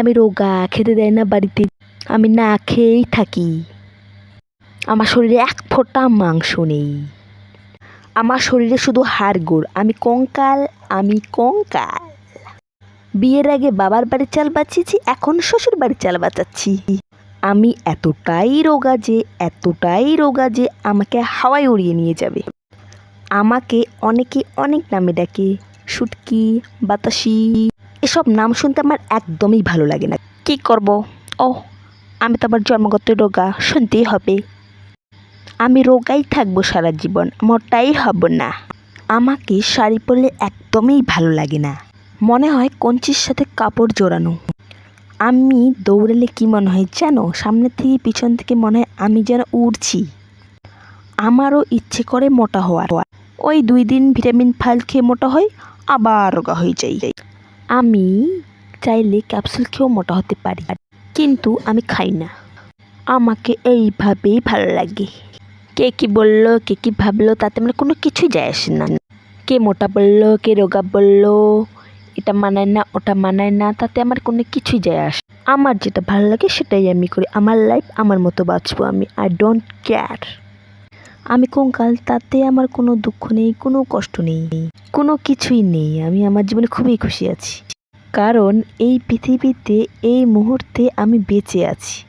আমি রোগা, খেতে দেয় না বাড়িতে। আমি না খেয়েই থাকি। আমার শরীরে এক ফোঁটা মাংস নেই। আমার শরীরে শুধু হাড়গোড় আমি কঙ্কাল আমি কঙ্কাল। বিয়ের আগে বাবার বাড়ি চাল বাঁচিয়েছি, এখন শ্বশুর বাড়ি চাল বাঁচাচ্ছি। আমি এতটাই রোগা যে, এতটাই রোগা যে, আমাকে হাওয়ায় উড়িয়ে নিয়ে যাবে। আমাকে অনেকে অনেক নামে ডাকে। শুটকি বাতাসি। এসব নাম শুনতে আমার একদমই ভালো লাগে না। কি করব? ও আমি তো আমার জন্মগত রোগা, শুনতেই হবে। আমি রোগাই থাকব সারা জীবন, মোটাই হব না। আমাকে শাড়ি পরলে একদমই ভালো লাগে না। মনে হয় কঞ্চির সাথে কাপড় জোড়ানো। আমি দৌড়ালে কি মনে হয় জানো? সামনে থেকে পিছন থেকে মনে হয় আমি যেন উড়ছি। আমারও ইচ্ছে করে মোটা হওয়ার। ওই দুই দিন ভিটামিন ফাইল খেয়ে মোটা হয় আবার রোগা হয়ে যাই। আমি চাইলে ক্যাপসুল খেয়েও মোটা হতে পারি, কিন্তু আমি খাই না। আমাকে এইভাবেই ভালো লাগে। কে কি বলল, কে কি ভাবলো, তাতে মানে কোনো কিছুই যায় আসে না। কে মোটা বলল, কে রোগা বলল, এটা মানায় না, ওটা মানায় না, তাতে আমার কোনো কিছুই যায় আসে আমার যেটা ভালো লাগে সেটাই আমি করি। আমার লাইফ আমার মতো বাঁচবো আমি। আই ডোন্ট কেয়ার আমি কঙ্কাল তাতে আমার কোনো দুঃখ নেই, কোনো কষ্ট নেই, কোনো কিছুই নেই। আমি আমার জীবনে খুবই খুশি আছি। কারণ এই পৃথিবীতে, এই মুহূর্তে আমি বেঁচে আছি।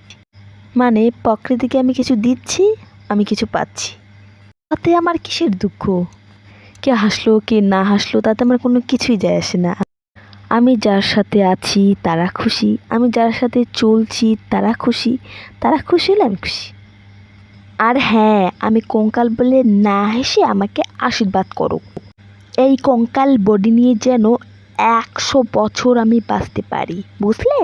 মানে প্রকৃতিকে আমি কিছু দিচ্ছি, আমি কিছু পাচ্ছি। তাতে আমার কিসের দুঃখ? কে হাসলো, কে না হাসলো, তাতে আমার কোনো কিছুই যায় আসে না। আমি যার সাথে আছি, তারা খুশি। আমি যার সাথে চলছি, তারা খুশি। তারা খুশি হলে আমি খুশি। আর হ্যাঁ আমি কঙ্কাল বলে না হেসে আমাকে আশীর্বাদ করো। এই কঙ্কাল বডি নিয়ে যেন একশো বছর আমি বাঁচতে পারি, বুঝলে?